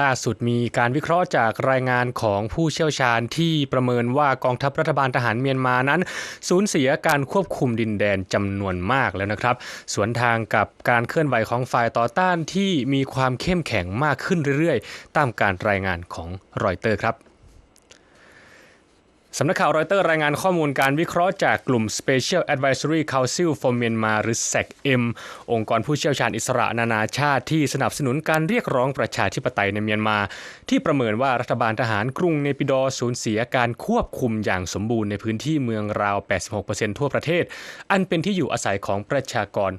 ล่าสุดมีการวิเคราะห์จากรายงานของผู้เชี่ยวชาญที่ประเมินว่ากองทัพรัฐบาลทหารเมียนมานั้น สูญเสียการควบคุมดินแดนจำนวนมากแล้วนะครับ สวนทางกับการเคลื่อนไหวของฝ่ายต่อต้านที่มีความเข้มแข็งมากขึ้นเรื่อยๆ ตามการรายงานของรอยเตอร์ครับ สำนักข่าวรอยเตอร์รายงานข้อมูลการวิเคราะห์จากกลุ่ม Special Advisory Council for Myanmar หรือ SAC-M องค์กรผู้เชี่ยวชาญอิสระนานาชาติที่สนับสนุนการเรียกร้องประชาธิปไตยในเมียนมา ที่ประเมินว่ารัฐบาลทหารกรุงเนปิดอสูญเสียการควบคุมอย่างสมบูรณ์ในพื้นที่เมืองราว 86%ทั่วประเทศ อันเป็นที่อยู่อาศัยของประชากร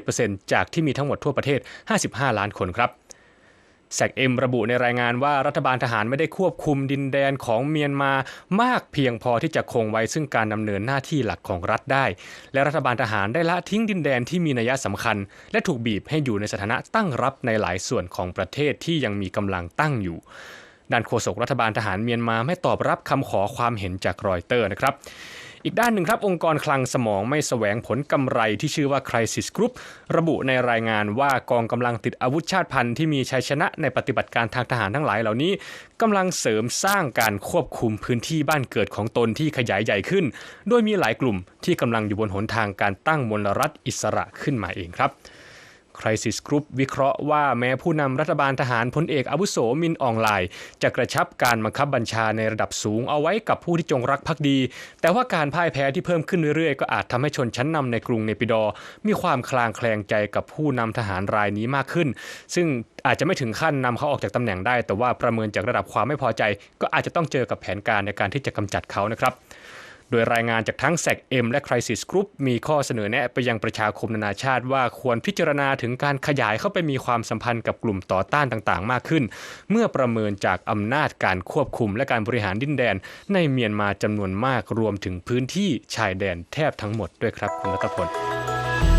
67%จากที่มีทั้งหมดทั่วประเทศ 55 ล้านคนครับ แซกเอ็มระบุในรายงานว่ารัฐบาลทหารไม่ได้ควบคุมดินแดนของเมียนมามากเพียงพอที่จะคงไว้ซึ่งการดำเนินหน้าที่หลักของรัฐได้ และรัฐบาลทหารได้ละทิ้งดินแดนที่มีนัยสำคัญ และถูกบีบให้อยู่ในสถานะตั้งรับในหลายส่วนของประเทศที่ยังมีกำลังตั้งอยู่ด้านโฆษกรัฐบาลทหารเมียนมาไม่ตอบรับคำขอความเห็นจากรอยเตอร์นะครับ อีกด้านหนึ่งครับองค์กรคลังสมองไม่แสวงผลกำไรที่ชื่อว่า Crisis Group ระบุในรายงานว่ากองกำลังติดอาวุธชาติพันธุ์ที่มีชัยชนะในปฏิบัติการทางทหารทั้งหลายเหล่านี้กำลังเสริมสร้างการควบคุมพื้นที่บ้านเกิดของตนที่ขยายใหญ่ขึ้น โดยมีหลายกลุ่มที่กำลังอยู่บนหนทางการตั้งมลรัฐอิสระขึ้นมาเองครับ Crisis Group วิเคราะห์ว่าแม้ผู้นำรัฐบาลทหารพลเอกอาวุโสมินอองไลน์ จะกระชับการบังคับบัญชาในระดับสูงเอาไว้กับผู้ที่จงรักภักดี แต่ว่าการพ่ายแพ้ที่เพิ่มขึ้นเรื่อยๆ ก็อาจทำให้ชนชั้นนำในกรุงเนปิดอ มีความคลางแคลงใจกับผู้นำทหารรายนี้มากขึ้น ซึ่งอาจจะไม่ถึงขั้นนำเขาออกจากตำแหน่งได้ แต่ว่าประเมินจากระดับความไม่พอใจ ก็อาจจะต้องเจอกับแผนการในการที่จะกำจัดเขานะครับ โดยรายงานจากทั้ง s ซ m และ Crisis Group มีข้อเสนอแนะไปยังประชาคมนานาชาติว่าควรพิจารณาถึงการขยายเข้าไปมีความสัมพันธ์กับกลุ่มต่อต้านต่างๆ มากขึ้น เมื่อประเมินจากอำนาจการควบคุมและการบริหารดินแดน ในเมียนมาจำนวนมากรวมถึงพื้นที่ชายแดนแทบทั้งหมดด้วยครับคุณรัตพล